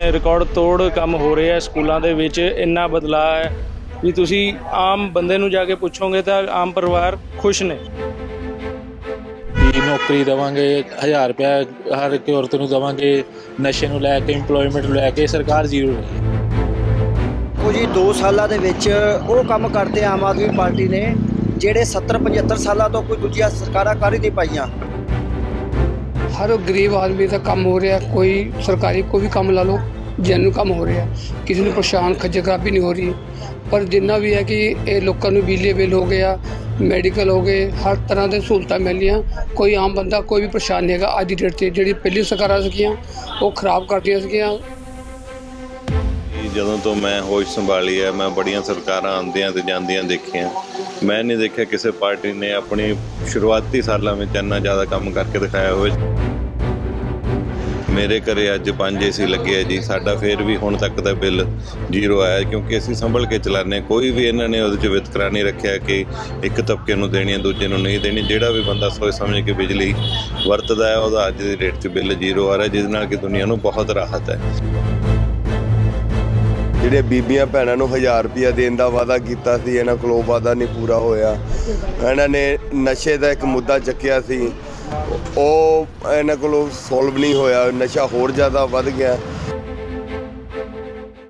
Record ਤੋੜ ਕੰਮ ਹੋ ਰਿਹਾ ਹੈ ਸਕੂਲਾਂ ਦੇ ਵਿੱਚ ਇੰਨਾ ਬਦਲਾਅ ਹੈ ਵੀ ਤੁਸੀਂ ਆਮ ਬੰਦੇ ਨੂੰ ਜਾ ਕੇ ਪੁੱਛੋਗੇ ਤਾਂ ਆਮ ਪਰਿਵਾਰ ਖੁਸ਼ ਨੇ। ਵੀ ਨੌਕਰੀ ਦੇਵਾਂਗੇ 1000 ਰੁਪਇਆ ਹਰ ਇੱਕ ਔਰਤ ਨੂੰ ਦੇਵਾਂਗੇ ਨਸ਼ੇ ਨੂੰ ਲੈ ਕੇ EMPLOYMENT ਨੂੰ ਲੈ ਕੇ ਸਰਕਾਰ ਜ਼ੀਰੋ ਰਹੀ ਹੈ। ਉਹ ਜੀ 2 ਸਾਲਾਂ ਦੇ ਵਿੱਚ ਉਹ ਕੰਮ ਕਰਦੇ ਆਮ ਆਦਮੀ ਪਾਰਟੀ ਨੇ ਜਿਹੜੇ 70 75 ਸਾਲਾਂ ਤੋਂ ਕੋਈ ਦੂਜੀਆਂ ਸਰਕਾਰਾਂ ਕਰ ਹੀ ਨਹੀਂ ਪਾਈਆਂ। ਹਰ ਗਰੀਬ ਆਦਮੀ ਦਾ ਕੰਮ ਹੋ ਰਿਹਾ, ਕੋਈ ਸਰਕਾਰੀ ਕੋਈ ਵੀ ਕੰਮ ਲਾ ਲਓ ਜੈਨੂ ਕੰਮ ਹੋ ਰਿਹਾ। ਕਿਸੇ ਨੂੰ ਪਰੇਸ਼ਾਨ, ਖੱਜਲ ਖਰਾਬੀ ਨਹੀਂ ਹੋ ਰਹੀ। ਪਰ ਜਿੰਨਾ ਵੀ ਹੈ ਕਿ ਇਹ ਲੋਕਾਂ ਨੂੰ ਬਿਜਲੀ ਬਿੱਲ ਹੋ ਗਿਆ ਮੈਡੀਕਲ ਹੋ ਗਏ, ਹਰ ਤਰ੍ਹਾਂ ਦੇ ਸਹੂਲਤਾਂ ਮਿਲੀਆਂ ਕੋਈ ਆਮ ਬੰਦਾ ਕੋਈ ਵੀ ਪਰੇਸ਼ਾਨ ਨਹੀਂ ਹੈਗਾ। ਅੱਜ ਦੀ ਡੇਟ 'ਤੇ ਜਿਹੜੀ ਪਹਿਲੀ ਸਰਕਾਰਾਂ ਸੀਗੀਆਂ, ਉਹ ਖਰਾਬ ਕਰਦੀਆਂ ਸੀਗੀਆਂ। ਜਦੋਂ ਤੋਂ ਮੈਂ ਹੋਸ਼ ਸੰਭਾਲੀ ਹੈ, ਮੈਂ ਬੜੀਆਂ ਸਰਕਾਰਾਂ ਆਉਂਦੀਆਂ ਤੇ ਜਾਂਦੀਆਂ ਦੇਖੀਆਂ। ਮੈਂ ਨਹੀਂ ਦੇਖਿਆ ਕਿਸੇ ਪਾਰਟੀ ਨੇ ਆਪਣੀ ਸ਼ੁਰੂਆਤੀ ਸਾਲਾਂ ਵਿੱਚ ਇੰਨਾ ਜ਼ਿਆਦਾ ਕੰਮ ਕਰਕੇ ਦਿਖਾਇਆ ਹੋਵੇ। ਮੇਰੇ ਘਰੇ ਅੱਜ 5 ਏਸੀ ਲੱਗੇ ਆ ਜੀ, ਸਾਡਾ ਫੇਰ ਵੀ ਹੁਣ ਤੱਕ ਦਾ ਬਿੱਲ ਜ਼ੀਰੋ ਆਇਆ ਕਿਉਂਕਿ ਅਸੀਂ ਸੰਭਲ ਕੇ ਚਲਾਉਂਦੇ ਕੋਈ ਵੀ ਇਹਨਾਂ ਨੇ ਉਹਦੇ 'ਚ ਵਿਤਕਰਾ ਨਹੀਂ ਰੱਖਿਆ ਕਿ ਇੱਕ ਤਬਕੇ ਨੂੰ ਦੇਣੀ ਹੈ, ਦੂਜੇ ਨੂੰ ਨਹੀਂ ਦੇਣੀ, ਜਿਹੜਾ ਵੀ ਬੰਦਾ ਸੋਚ ਸਮਝ ਕੇ ਬਿਜਲੀ ਵਰਤਦਾ ਹੈ, ਉਹਦਾ ਅੱਜ ਦੀ ਰੇਟ 'ਚ ਬਿੱਲ ਜ਼ੀਰੋ ਆ ਰਿਹਾ, ਜਿਸ ਨਾਲ ਕਿ ਦੁਨੀਆ ਨੂੰ ਬਹੁਤ ਰਾਹਤ ਹੈ। ਜਿਹੜੇ ਬੀਬੀਆਂ ਭੈਣਾਂ ਨੂੰ 1000 ਰੁਪਇਆ ਦੇਣ ਦਾ ਵਾਅਦਾ ਕੀਤਾ ਸੀ, ਇਹਨਾਂ ਕੋਲ ਉਹ ਵਾਅਦਾ ਨਹੀਂ ਪੂਰਾ ਹੋਇਆ। ਇਹਨਾਂ ਨੇ ਨਸ਼ੇ ਦਾ ਇੱਕ ਮੁੱਦਾ ਚੱਕਿਆ ਸੀ ਉਹ ਇਹਨਾਂ ਕੋਲੋਂ ਸੋਲਵ ਨਹੀਂ ਹੋਇਆ, ਨਸ਼ਾ ਹੋਰ ਜ਼ਿਆਦਾ ਵੱਧ ਗਿਆ।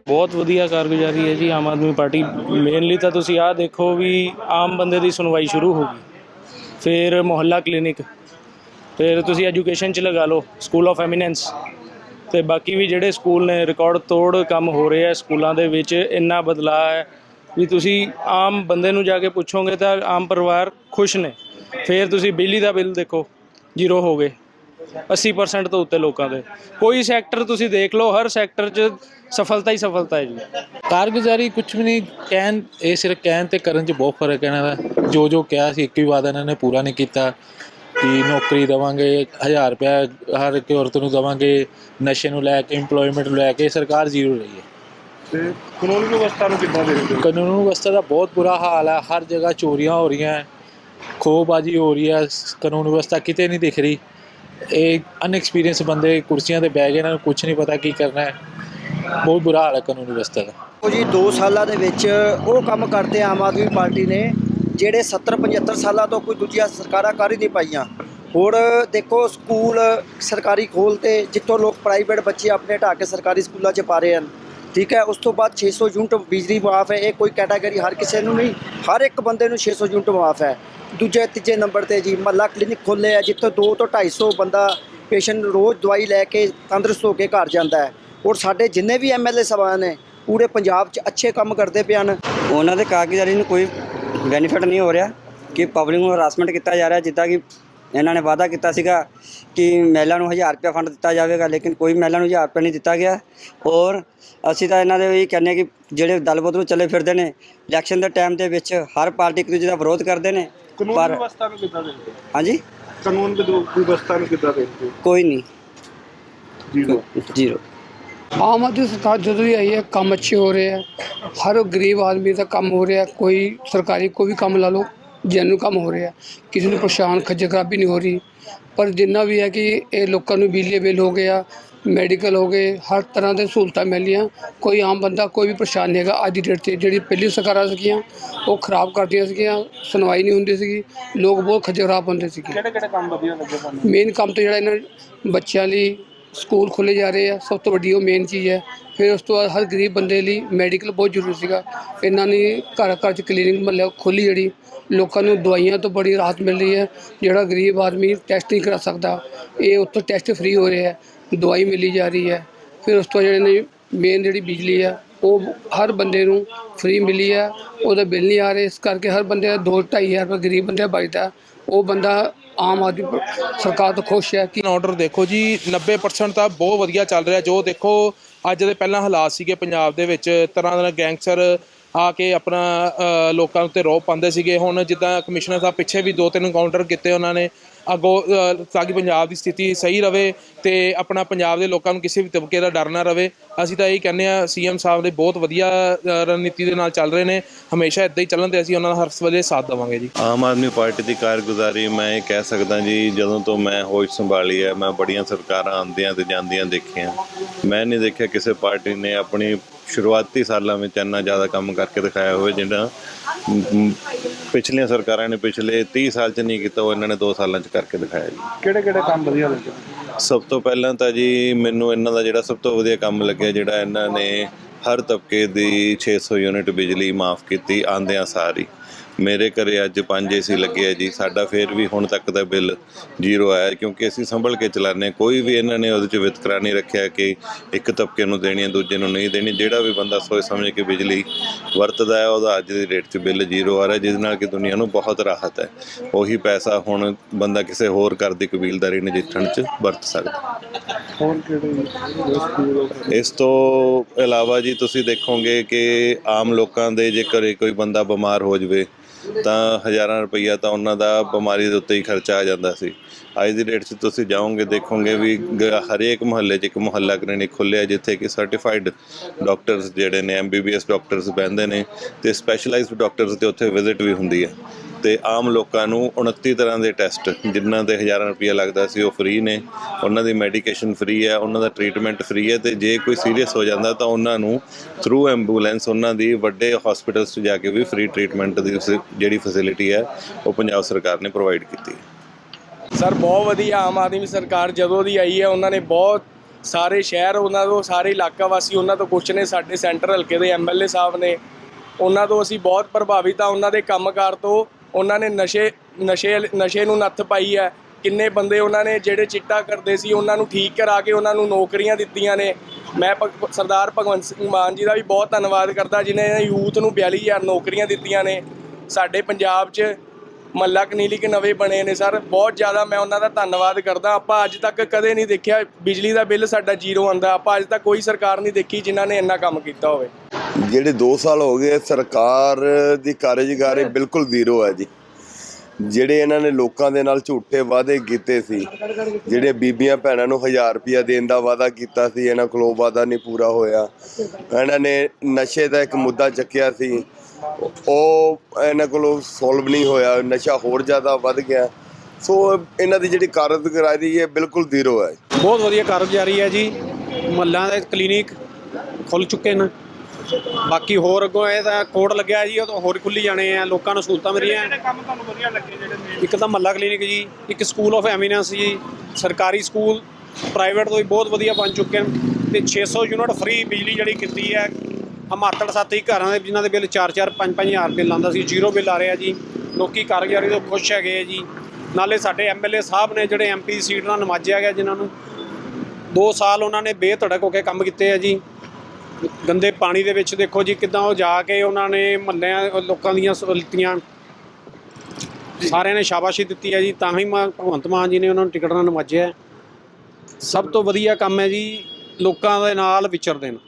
ਬਹੁਤ ਵਧੀਆ ਕਾਰਗੁਜ਼ਾਰੀ ਹੈ ਜੀ, ਆਮ ਆਦਮੀ ਪਾਰਟੀ। ਮੇਨਲੀ ਤਾਂ ਤੁਸੀਂ ਆਹ ਦੇਖੋ ਵੀ ਆਮ ਬੰਦੇ ਦੀ ਸੁਣਵਾਈ ਸ਼ੁਰੂ ਹੋ ਗਈ। ਫਿਰ ਮੁਹੱਲਾ ਕਲੀਨਿਕ, ਫਿਰ ਤੁਸੀਂ ਐਜੂਕੇਸ਼ਨ 'ਚ ਲਗਾ ਲਓ ਸਕੂਲ ਆਫ ਐਮੀਨੈਂਸ ਤੇ ਬਾਕੀ ਵੀ ਜਿਹੜੇ ਸਕੂਲ ਨੇ ਰਿਕਾਰਡ ਤੋੜ ਕੰਮ ਹੋ ਰਿਹਾ ਹੈ ਸਕੂਲਾਂ ਦੇ ਵਿੱਚ, ਇੰਨਾ ਬਦਲਾਅ ਹੈ ਵੀ ਤੁਸੀਂ ਆਮ ਬੰਦੇ ਨੂੰ ਜਾ ਕੇ ਪੁੱਛੋਗੇ ਤਾਂ ਆਮ ਪਰਿਵਾਰ ਖੁਸ਼ ਨੇ। ਫਿਰ ਤੁਸੀਂ ਬਿਜਲੀ ਦਾ ਬਿੱਲ ਦੇਖੋ ਜ਼ੀਰੋ ਹੋ ਗਏ। 80% ਤੋਂ ਉੱਤੇ ਲੋਕਾਂ ਦੇ। ਕੋਈ ਸੈਕਟਰ ਤੁਸੀਂ ਦੇਖ ਲਓ ਹਰ ਸੈਕਟਰ 'ਚ ਸਫਲਤਾ ਹੀ ਸਫਲਤਾ ਹੈ ਜੀ। ਕਾਰਗੁਜ਼ਾਰੀ ਕੁਝ ਵੀ ਨਹੀਂ ਕਹਿਣ ਇਹ ਸਿਰਫ ਕਹਿਣ ਤੇ ਕਰਨ 'ਚ ਬਹੁਤ ਫ਼ਰਕ ਹੈ ਇਹਨਾਂ ਦਾ। ਜੋ ਜੋ ਕਿਹਾ ਸੀ ਇੱਕ ਵੀ ਵਾਅਦਾ ਇਹਨਾਂ ਨੇ ਪੂਰਾ ਨਹੀਂ ਕੀਤਾ ਕਿ ਨੌਕਰੀ ਦੇਵਾਂਗੇ 1000 ਰੁਪਇਆ ਹਰ ਇੱਕ ਔਰਤ ਨੂੰ ਦੇਵਾਂਗੇ ਨਸ਼ੇ ਨੂੰ ਲੈ ਕੇ EMPLOYMENT ਨੂੰ ਲੈ ਕੇ ਸਰਕਾਰ ਜ਼ੀਰੋ ਰਹੀ ਹੈ। ਤੇ ਕਾਨੂੰਨ ਵਿਵਸਥਾ ਨੂੰ ਕਿੱਦਾਂ ਦੇਖਦੇ ਹੋ? ਕਾਨੂੰਨ ਵਿਵਸਥਾ ਦਾ ਬਹੁਤ ਬੁਰਾ ਹਾਲ ਹੈ ਹਰ ਜਗ੍ਹਾ ਚੋਰੀਆਂ ਹੋ ਰਹੀਆਂ ਖੋਬਾਜ਼ੀ ਹੋ ਰਹੀ ਹੈ ਕਾਨੂੰਨ ਵਿਵਸਥਾ ਕਿਤੇ ਨਹੀਂ ਦਿਖ ਰਹੀ। ਇਹ ਅਨਐਕਸਪੀਰੀਅੰਸ ਬੰਦੇ ਕੁਰਸੀਆਂ ਤੇ ਬਹਿ ਗਏ ਇਹਨਾਂ ਨੂੰ ਕੁਝ ਨਹੀਂ ਪਤਾ ਕੀ ਕਰਨਾ ਹੈ। ਬਹੁਤ ਬੁਰਾ ਹਾਲ ਹੈ ਕਾਨੂੰਨ ਵਿਵਸਥਾ ਦਾ। ਉਹ ਜੀ 2 ਸਾਲਾਂ ਦੇ ਵਿੱਚ ਉਹ ਕੰਮ ਕਰਦੇ ਆਮ ਆਦਮੀ ਪਾਰਟੀ ਨੇ, ਜਿਹੜੇ 70 75 ਸਾਲਾਂ ਤੋਂ ਕੋਈ ਦੂਜੀਆਂ ਸਰਕਾਰਾਂ ਕਰ ਹੀ ਨਹੀਂ ਪਾਈਆਂ। ਹੋਰ ਦੇਖੋ, ਸਕੂਲ ਸਰਕਾਰੀ ਖੋਲ ਤੇ ਜਿੱਥੋਂ ਲੋਕ ਪ੍ਰਾਈਵੇਟ ਬੱਚੇ ਆਪਣੇ ਢਾਹ ਕੇ ਸਰਕਾਰੀ ਸਕੂਲਾਂ 'ਚ ਪਾ ਰਹੇ ਹਨ, ਠੀਕ ਹੈ, ਉਸ ਤੋਂ ਬਾਅਦ 600 ਯੂਨਿਟ ਬਿਜਲੀ ਮਾਫ ਹੈ, ਇਹ ਕੋਈ ਕੈਟਾਗਰੀ ਹਰ ਕਿਸੇ ਨੂੰ ਨਹੀਂ, ਹਰ ਇੱਕ ਬੰਦੇ ਨੂੰ 600 ਯੂਨਿਟ ਮਾਫ ਹੈ। ਦੂਜੇ ਤੀਜੇ ਨੰਬਰ ਤੇ ਜੀ ਮਹੱਲਾ ਕਲੀਨਿਕ ਖੋਲ੍ਹੇ ਆ, ਜਿੱਥੇ 2 ਤੋਂ 250 ਬੰਦਾ ਪੇਸ਼ੈਂਟ ਰੋਜ਼ ਦਵਾਈ ਲੈ ਕੇ ਤੰਦਰੁਸਤ ਹੋ ਕੇ ਘਰ ਜਾਂਦਾ ਹੈ। ਔਰ ਸਾਡੇ ਜਿੰਨੇ ਵੀ ਐਮਐਲਏ ਸਭਾ ਨੇ, ਪੂਰੇ ਪੰਜਾਬ 'ਚ ਅੱਛੇ ਕੰਮ ਕਰਦੇ ਪਏ ਹਨ। ਉਹਨਾਂ ਦੇ ਕਾਗਜ਼ਾਰੀ ਨੂੰ ਕੋਈ ਬੈਨੀਫਿਟ ਨਹੀਂ ਹੋ ਰਿਹਾ ਕਿ ਪਬਲਿਕ ਨੂੰ ਹਰਾਸਮੈਂਟ ਕੀਤਾ ਜਾ ਰਿਹਾ, ਜਿੱਦਾਂ ਕਿ ਇਹਨਾਂ ਨੇ ਵਾਅਦਾ ਕੀਤਾ ਸੀਗਾ ਕਿ ਮਹਿਲਾ ਨੂੰ 1000 ਰੁਪਏ ਫੰਡ ਦਿੱਤਾ ਜਾਵੇਗਾ ਲੇਕਿਨ ਕੋਈ ਮਹਿਲਾ ਨੂੰ 1000 ਰੁਪਏ ਨਹੀਂ ਦਿੱਤਾ ਗਿਆ। ਔਰ ਅਸੀਂ ਤਾਂ ਇਹਨਾਂ ਦੇ ਇਹ ਕਹਿੰਦੇ ਕਿ ਜਿਹੜੇ ਦਲ ਬਦਲੂ ਚੱਲੇ ਫਿਰਦੇ ਨੇ ਇਲੈਕਸ਼ਨ ਦੇ ਟਾਈਮ ਦੇ ਵਿੱਚ ਹਰ ਪਾਰਟੀ ਇੱਕ ਦੂਜੇ ਦਾ ਵਿਰੋਧ ਕਰਦੇ ਨੇ ਕਾਨੂੰਨ ਪਰ ਵਿਵਸਥਾ ਨੂੰ ਕਿੱਦਾਂ ਦੇਖਦੇ ਹੋ? ਹਾਂਜੀ? ਕਾਨੂੰਨ ਵਿਵਸਥਾ ਨੂੰ ਕਿੱਦਾਂ ਦੇਖਦੇ ਹੋ? ਕੋਈ ਨਹੀਂ। ਜੀਰੋ। ਜ਼ੀਰੋ। ਆਮ ਆਦਮੀ ਸਰਕਾਰ ਜਦੋਂ ਦੀ ਆਈ ਹੈ ਕੰਮ ਅੱਛੇ ਹੋ ਰਹੇ ਹੈ ਹਰ ਗਰੀਬ ਆਦਮੀ ਦਾ ਕੰਮ ਹੋ ਰਿਹਾ ਕੋਈ ਸਰਕਾਰੀ ਕੋਈ ਵੀ ਕੰਮ ਲਾ ਲਓ। ਜੈਨੂੰ ਕੰਮ ਹੋ ਰਿਹਾ। ਕਿਸੇ ਨੂੰ ਪਰੇਸ਼ਾਨ ਖੱਜਲ ਖਰਾਬੀ ਨਹੀਂ ਹੋ ਰਹੀ। ਪਰ ਜਿੰਨਾ ਵੀ ਹੈ ਕਿ ਇਹ ਲੋਕਾਂ ਨੂੰ ਬਿਜਲੀ ਬਿੱਲ ਹੋ ਗਿਆ ਮੈਡੀਕਲ ਹੋ ਗਏ ਹਰ ਤਰ੍ਹਾਂ ਦੇ ਸਹੂਲਤਾਂ ਮਿਲੀਆਂ ਕੋਈ ਆਮ ਬੰਦਾ ਕੋਈ ਵੀ ਪਰੇਸ਼ਾਨ ਨਹੀਂ ਹੈਗਾ। ਅੱਜ ਦੀ ਡੇਟ 'ਤੇ ਜਿਹੜੀ ਪਹਿਲੀ ਸਰਕਾਰਾਂ ਸੀਗੀਆਂ ਉਹ ਖਰਾਬ ਕਰਦੀਆਂ ਸੀਗੀਆਂ ਸੁਣਵਾਈ ਨਹੀਂ ਹੁੰਦੀ ਸੀਗੀ। ਲੋਕ ਬਹੁਤ ਖੱਜਲ ਖਰਾਬ ਹੁੰਦੇ ਸੀਗੇ। ਕਿਹੜੇ ਕਿਹੜੇ ਕੰਮ ਵਧੀਆ ਲੱਗੇ ਤੁਹਾਨੂੰ? ਮੇਨ ਕੰਮ ਤਾਂ ਜਿਹੜਾ ਇਹਨਾਂ ਬੱਚਿਆਂ ਲਈ ਸਕੂਲ ਖੋਲ੍ਹੇ ਜਾ ਰਹੇ ਆ, ਸਭ ਤੋਂ ਵੱਡੀ ਉਹ ਮੇਨ ਚੀਜ਼ ਹੈ। ਫਿਰ ਉਸ ਤੋਂ ਬਾਅਦ ਹਰ ਗਰੀਬ ਬੰਦੇ ਲਈ ਮੈਡੀਕਲ ਬਹੁਤ ਜ਼ਰੂਰੀ ਸੀਗਾ। ਇਹਨਾਂ ਨੇ ਘਰ ਘਰ 'ਚ ਕਲੀਨਿਕ ਮਤਲਬ ਖੋਲ੍ਹੀ ਜਿਹੜੀ, ਲੋਕਾਂ ਨੂੰ ਦਵਾਈਆਂ ਤੋਂ ਬੜੀ ਰਾਹਤ ਮਿਲ ਰਹੀ ਹੈ। ਜਿਹੜਾ ਗਰੀਬ ਆਦਮੀ ਟੈਸਟ ਨਹੀਂ ਕਰਾ ਸਕਦਾ, ਇਹ ਉੱਥੋਂ ਟੈਸਟ ਫ੍ਰੀ ਹੋ ਰਿਹਾ ਹੈ, ਦਵਾਈ ਮਿਲੀ ਜਾ ਰਹੀ ਹੈ। ਫਿਰ ਉਸ ਤੋਂ ਜਿਹੜੇ ਨੇ ਮੇਨ ਜਿਹੜੀ ਬਿਜਲੀ ਹੈ, ਉਹ ਹਰ ਬੰਦੇ ਨੂੰ ਫ੍ਰੀ ਮਿਲੀ ਹੈ। ਉਹਦਾ ਬਿੱਲ ਨਹੀਂ ਆ ਰਿਹਾ, ਇਸ ਕਰਕੇ ਹਰ ਬੰਦੇ ਦਾ ਦੋ ਢਾਈ ਹਜ਼ਾਰ ਰੁਪਏ ਗਰੀਬ ਬੰਦੇ ਦਾ ਬਚਦਾ। ਉਹ ਬੰਦਾ ਆਮ ਆਦਮੀ ਸਰਕਾਰ ਤੋਂ ਖੁਸ਼ ਹੈ ਕਿ ਆਰਡਰ ਦੇਖੋ ਜੀ 90% ਤਾਂ ਬਹੁਤ ਵਧੀਆ ਚੱਲ ਰਿਹਾ। ਜੋ ਦੇਖੋ, ਅੱਜ ਦੇ ਪਹਿਲਾਂ ਹਾਲਾਤ ਸੀਗੇ ਪੰਜਾਬ ਦੇ ਵਿੱਚ, ਤਰ੍ਹਾਂ ਤਰ੍ਹਾਂ ਗੈਂਗਸਟਰ ਆ ਕੇ ਆਪਣਾ ਲੋਕਾਂ ਉੱਤੇ ਰੋਪ ਪਾਉਂਦੇ ਸੀਗੇ। ਹੁਣ ਜਿੱਦਾਂ ਕਮਿਸ਼ਨਰ ਸਾਹਿਬ ਪਿੱਛੇ ਵੀ ਦੋ ਤਿੰਨ ਕਾਊਂਟਰ ਕੀਤੇ ਉਹਨਾਂ ਨੇ। ਅੱਗੋਂ ਤਾਂ ਕਿ ਪੰਜਾਬ ਦੀ ਸਥਿਤੀ ਸਹੀ ਰਵੇ ਤੇ ਆਪਣਾ ਪੰਜਾਬ ਦੇ ਲੋਕਾਂ ਨੂੰ ਕਿਸੇ ਵੀ ਤਬਕੇ ਦਾ ਡਰ ਨਾ ਰਵੇ। ਅਸੀਂ ਤਾਂ ਇਹੀ ਕਹਿੰਦੇ ਆ ਸੀਐਮ ਸਾਹਿਬ ਦੇ ਬਹੁਤ ਵਧੀਆ ਰਣਨੀਤੀ ਦੇ ਨਾਲ ਚੱਲ ਰਹੇ ਨੇ। ਹਮੇਸ਼ਾ ਇਦਾਂ ਹੀ ਚੱਲਣ ਤੇ ਅਸੀਂ ਉਹਨਾਂ ਦਾ ਹਰ ਵੇਲੇ ਸਾਥ ਦੇਵਾਂਗੇ ਜੀ। ਆਮ ਆਦਮੀ ਪਾਰਟੀ ਦੀ ਕਾਰਗੁਜ਼ਾਰੀ ਮੈਂ ਇਹ ਕਹਿ ਸਕਦਾ ਜੀ, ਜਦੋਂ ਤੋਂ ਮੈਂ ਹੋਸ਼ ਸੰਭਾਲੀ ਹੈ, ਮੈਂ ਬੜੀਆਂ ਸਰਕਾਰਾਂ ਆਉਂਦੀਆਂ ਤੇ ਜਾਂਦੀਆਂ ਦੇਖੀਆਂ। ਮੈਂ ਨਹੀਂ ਦੇਖਿਆ ਕਿਸੇ ਪਾਰਟੀ ਨੇ ਆਪਣੀ ਸ਼ੁਰੂਆਤੀ ਸਾਲਾਂ ਵਿੱਚ ਇੰਨਾ ਜ਼ਿਆਦਾ ਕੰਮ ਕਰਕੇ ਦਿਖਾਇਆ ਹੋਵੇ ਜਿਹੜਾ ਪਿਛਲੀਆਂ ਸਰਕਾਰਾਂ ਨੇ ਪਿਛਲੇ 30 ਸਾਲ 'ਚ ਨਹੀਂ ਕੀਤਾ ਉਹ ਇਹਨਾਂ ਨੇ 2 ਸਾਲਾਂ 'ਚ ਕਰਕੇ ਦਿਖਾਇਆ ਜੀ। ਕਿਹੜੇ ਕਿਹੜੇ ਕੰਮ ਵਧੀਆ ਲੱਗੇ? ਸਭ ਤੋਂ ਪਹਿਲਾਂ ਤਾਂ ਜੀ ਮੈਨੂੰ ਇਹਨਾਂ ਦਾ ਜਿਹੜਾ ਸਭ ਤੋਂ ਵਧੀਆ ਕੰਮ ਲੱਗਿਆ ਜਿਹੜਾ ਇਹਨਾਂ ਨੇ ਹਰ ਤਬਕੇ ਦੀ 600 ਯੂਨਿਟ ਬਿਜਲੀ ਮਾਫ ਕੀਤੀ ਆਂਦਿਆਂ ਸਾਰੀ ਮੇਰੇ ਘਰੇ ਅੱਜ 5 ਏਸੀ ਲੱਗੇ ਆ ਜੀ ਸਾਡਾ ਫੇਰ ਵੀ ਹੁਣ ਤੱਕ ਦਾ ਬਿੱਲ ਜ਼ੀਰੋ ਆਇਆ ਕਿਉਂਕਿ ਅਸੀਂ ਸੰਭਲ ਕੇ ਹਾਂ। ਕੋਈ ਵੀ ਇਹਨਾਂ ਨੇ ਉਹਦੇ 'ਚ ਵਿਤਕਰਾ ਨਹੀਂ ਰੱਖਿਆ ਕਿ ਇੱਕ ਤਬਕੇ ਨੂੰ ਦੇਣੀ ਹੈ ਦੂਜੇ ਨੂੰ ਨਹੀਂ ਦੇਣੀ। ਜਿਹੜਾ ਵੀ ਬੰਦਾ ਸੋਚ ਸਮਝ ਕੇ ਬਿਜਲੀ ਵਰਤਦਾ ਹੈ ਉਹਦਾ ਅੱਜ ਦੀ ਰੇਟ 'ਚ ਬਿੱਲ ਜ਼ੀਰੋ ਆ ਰਿਹਾ ਜਿਸ ਨਾਲ ਕਿ ਦੁਨੀਆ ਨੂੰ ਬਹੁਤ ਰਾਹਤ ਹੈ। ਉਹੀ ਪੈਸਾ ਹੁਣ ਬੰਦਾ ਕਿਸੇ ਹੋਰ ਘਰ ਦੀ ਕਬੀਲਦਾਰੀ ਨਜਿੱਠਣ 'ਚ ਵਰਤ ਸਕਦਾ। ਹੋਰ ਕਿਹੜੇ ਸਕੂਲ ਇਸ ਤੋਂ ਇਲਾਵਾ ਜੀ ਤੁਸੀਂ ਦੇਖੋਗੇ ਕਿ ਆਮ ਲੋਕਾਂ ਦੇ ਜੇ ਘਰੇ ਕੋਈ ਬੰਦਾ ਬਿਮਾਰ ਹੋ ਜਵੇ ਤਾਂ ਹਜ਼ਾਰਾਂ ਰੁਪਈਆ ਤਾਂ ਉਹਨਾਂ ਦਾ ਬਿਮਾਰੀ ਦੇ ਉੱਤੇ ਹੀ ਖਰਚਾ ਆ ਜਾਂਦਾ ਸੀ। ਅੱਜ ਦੀ ਡੇਟ 'ਚ ਤੁਸੀਂ ਜਾਓਗੇ, ਦੇਖੋਗੇ ਵੀ ਗ- ਹਰੇਕ ਮੁਹੱਲੇ 'ਚ ਇੱਕ ਮੁਹੱਲਾ ਕਲੀਨਿਕ ਖੁੱਲਿਆ ਜਿੱਥੇ ਕਿ ਸਰਟੀਫਾਈਡ ਡਾਕਟਰਸ ਜਿਹੜੇ ਨੇ ਐਮਬੀਬੀਐਸ ਡਾਕਟਰਸ ਬਹਿੰਦੇ ਨੇ ਤੇ ਸਪੈਸ਼ਲਾਈਜ਼ਡ ਡਾਕਟਰਸ ਤੇ ਉੱਥੇ ਵਿਜ਼ਿਟ ਵੀ ਹੁੰਦੀ ਹੈ। ਤੇ ਆਮ ਲੋਕਾਂ ਨੂੰ 29 ਤਰ੍ਹਾਂ ਦੇ ਟੈਸਟ, ਜਿਨ੍ਹਾਂ ਦੇ ਹਜ਼ਾਰਾਂ ਰੁਪਏ ਲੱਗਦਾ ਸੀ, ਉਹ ਫ੍ਰੀ ਨੇ। ਉਹਨਾਂ ਦੀ ਮੈਡੀਕੇਸ਼ਨ ਫ੍ਰੀ ਹੈ, ਉਹਨਾਂ ਦਾ ਟ੍ਰੀਟਮੈਂਟ ਫ੍ਰੀ ਹੈ ਤੇ ਜੇ ਕੋਈ ਸੀਰੀਅਸ ਹੋ ਜਾਂਦਾ ਤਾਂ ਉਹਨਾਂ ਨੂੰ ਥਰੂ ਐਂਬੂਲੈਂਸ ਉਹਨਾਂ ਦੀ ਵੱਡੇ ਹਸਪੀਟਲਸ 'ਚ ਜਾ ਕੇ ਵੀ ਫ੍ਰੀ ਟ੍ਰੀਟਮੈਂਟ ਦੀ ਜਿਹੜੀ ਫੈਸਿਲਿਟੀ ਹੈ, ਉਹ ਪੰਜਾਬ ਸਰਕਾਰ ਨੇ ਪ੍ਰੋਵਾਈਡ ਕੀਤੀ ਸਰ, ਬਹੁਤ ਵਧੀਆ। ਆਮ ਆਦਮੀ ਸਰਕਾਰ ਜਦੋਂ ਦੀ ਆਈ ਹੈ, ਉਹਨਾਂ ਨੇ ਬਹੁਤ ਸਾਰੇ ਸ਼ਹਿਰ, ਉਹਨਾਂ ਤੋਂ ਸਾਰੇ ਇਲਾਕਾ ਵਾਸੀ, ਉਹਨਾਂ ਤੋਂ ਕੁਛ ਨੇ। ਸਾਡੇ ਸੈਂਟਰ ਹਲਕੇ ਦੇ ਐਮਐਲਏ ਸਾਹਿਬ ਨੇ। ਉਹਨਾਂ ਤੋਂ ਅਸੀਂ ਬਹੁਤ ਪ੍ਰਭਾਵਿਤ ਆ ਉਹਨਾਂ ਦੇ ਕੰਮਕਾਰ ਤੋਂ ਉਹਨਾਂ ਨੇ ਨਸ਼ੇ ਨਸ਼ੇ ਨਸ਼ੇ ਨੂੰ ਨੱਥ ਪਾਈ ਹੈ। ਕਿੰਨੇ ਬੰਦੇ ਉਹਨਾਂ ਨੇ ਜਿਹੜੇ ਚਿੱਟਾ ਕਰਦੇ ਸੀ, ਉਹਨਾਂ ਨੂੰ ਠੀਕ ਕਰਾ ਕੇ ਉਹਨਾਂ ਨੂੰ ਨੌਕਰੀਆਂ ਦਿੱਤੀਆਂ ਨੇ। ਮੈਂ ਭਗ- ਸਰਦਾਰ ਭਗਵੰਤ ਸਿੰਘ ਮਾਨ ਜੀ ਦਾ ਵੀ ਬਹੁਤ ਧੰਨਵਾਦ ਕਰਦਾ, ਜਿਨ੍ਹਾਂ ਨੇ ਯੂਥ ਨੂੰ 42000 ਨੌਕਰੀਆਂ ਦਿੱਤੀਆਂ ਨੇ। ਸਾਡੇ ਪੰਜਾਬ 'ਚ ਮੱਲਾ ਕਲੀਨਿਕ ਨਵੇਂ ਬਣੇ ਨੇ ਸਰ। ਬਹੁਤ ਜ਼ਿਆਦਾ ਮੈਂ ਉਹਨਾਂ ਦਾ ਧੰਨਵਾਦ ਕਰਦਾ। ਆਪਾਂ ਅੱਜ ਤੱਕ ਕਦੇ ਨਹੀਂ ਦੇਖਿਆ, ਬਿਜਲੀ ਦਾ ਬਿੱਲ ਸਾਡਾ ਜ਼ੀਰੋ ਆਂਦਾ ਆਪਾਂ ਅੱਜ ਤੱਕ ਕੋਈ ਸਰਕਾਰ ਨਹੀਂ ਦੇਖੀ ਜਿਨ੍ਹਾਂ ਨੇ ਇੰਨਾ ਕੰਮ ਕੀਤਾ ਹੋਵੇ। ਜਿਹੜੇ 2 ਸਾਲ ਹੋ ਗਏ ਸਰਕਾਰ ਦੀ ਕਾਰਜਕਾਰੀ ਬਿਲਕੁਲ ਜ਼ੀਰੋ ਹੈ ਜੀ। ਜਿਹੜੇ ਇਹਨਾਂ ਨੇ ਲੋਕਾਂ ਦੇ ਨਾਲ ਝੂਠੇ ਵਾਅਦੇ ਕੀਤੇ ਸੀ, ਜਿਹੜੇ ਬੀਬੀਆਂ ਭੈਣਾਂ ਨੂੰ 1000 ਰੁਪਇਆ ਦੇਣ ਦਾ ਵਾਅਦਾ ਕੀਤਾ ਸੀ, ਇਹਨਾਂ ਕੋਲੋਂ ਵਾਅਦਾ ਨਹੀਂ ਪੂਰਾ ਹੋਇਆ। ਇਹਨਾਂ ਨੇ ਨਸ਼ੇ ਦਾ ਇੱਕ ਮੁੱਦਾ ਚੱਕਿਆ ਸੀ। ਉਹ ਇਹਨਾਂ ਕੋਲੋਂ ਸੋਲਵ ਨਹੀਂ ਹੋਇਆ, ਨਸ਼ਾ ਹੋਰ ਜ਼ਿਆਦਾ ਵੱਧ ਗਿਆ। ਸੋ ਇਹਨਾਂ ਦੀ ਜਿਹੜੀ ਕਾਰਜਕਾਰੀ ਹੈ ਬਿਲਕੁਲ ਜ਼ੀਰੋ ਹੈ। ਬਹੁਤ ਵਧੀਆ ਕਾਰਗੁਜ਼ਾਰੀ ਹੈ ਜੀ। ਮਹੱਲਾਂ ਦੇ ਕਲੀਨਿਕ ਖੁੱਲ ਚੁੱਕੇ ਨੇ। ਬਾਕੀ ਹੋਰ ਅੱਗੋਂ ਇਹ ਤਾਂ ਕੋਡ ਲੱਗਿਆ ਜੀ ਉਹ ਤਾਂ ਹੋਰ ਖੁੱਲੀ ਜਾਣੇ ਆ ਲੋਕਾਂ ਨੂੰ ਸਹੂਲਤਾਂ ਮਿਲੀਆਂ। ਕੰਮ ਤੁਹਾਨੂੰ ਵਧੀਆ ਲੱਗੇ ਜਿਹੜੇ? ਇੱਕ ਤਾਂ ਮਹੱਲਾ ਕਲੀਨਿਕ ਜੀ ਇੱਕ ਸਕੂਲ ਆਫ ਐਮੀਨੈਂਸ ਜੀ ਸਰਕਾਰੀ ਸਕੂਲ ਪ੍ਰਾਈਵੇਟ ਤੋਂ ਵੀ ਬਹੁਤ ਵਧੀਆ ਬਣ ਚੁੱਕੇ ਨੇ ਤੇ 600 ਯੂਨਿਟ ਫ੍ਰੀ ਬਿਜਲੀ ਜਿਹੜੀ ਕੀਤੀ ਹੈ ਹਮਾਤੜ ਸਾਥੀ ਘਰਾਂ ਦੇ ਜਿਨ੍ਹਾਂ ਦੇ ਬਿੱਲ 4-4 5-5000 ਬਿੱਲ ਆਉਂਦਾ ਸੀ ਜ਼ੀਰੋ ਬਿੱਲ ਆ ਰਿਹਾ ਜੀ। ਲੋਕੀ ਕਾਰਗੁਜ਼ਾਰੀ ਤੋਂ ਖੁਸ਼ ਹੈਗੇ ਆ ਜੀ। ਨਾਲੇ ਸਾਡੇ ਐਮਐਲਏ ਸਾਹਿਬ ਨੇ ਜਿਹੜੇ ਐਮਪੀ ਸੀਟ ਨਾਲ ਨਵਾਜਿਆ ਗਿਆ ਜਿਨ੍ਹਾਂ ਨੂੰ 2 ਸਾਲ ਉਹਨਾਂ ਨੇ ਬੇਧੜਕ ਹੋ ਕੇ ਕੰਮ ਕੀਤੇ ਆ ਜੀ। ਗੰਦੇ ਪਾਣੀ ਦੇ ਵਿੱਚ ਦੇਖੋ ਜੀ ਕਿਦਾਂ ਉਹ ਜਾ ਕੇ ਉਹਨਾਂ ਨੇ ਮਹੱਲਿਆਂ ਲੋਕਾਂ ਦੀਆਂ ਸਹੂਲਤੀਆਂ ਸਾਰਿਆਂ ਨੇ ਸ਼ਾਬਾਸ਼ੀ ਦਿੱਤੀ ਹੈ ਜੀ, ਤਾਂ ਹੀ ਮਾ- ਭਗਵੰਤ ਮਾਨ ਜੀ ਨੇ ਉਹਨਾਂ ਨੂੰ ਟਿਕਟ ਨਾਲ ਨਵਾਜਿਆ ਸਭ ਤੋਂ ਵਧੀਆ ਕੰਮ ਹੈ ਜੀ ਲੋਕਾਂ ਦੇ ਨਾਲ ਵਿਚਰਦੇ ਨੇ।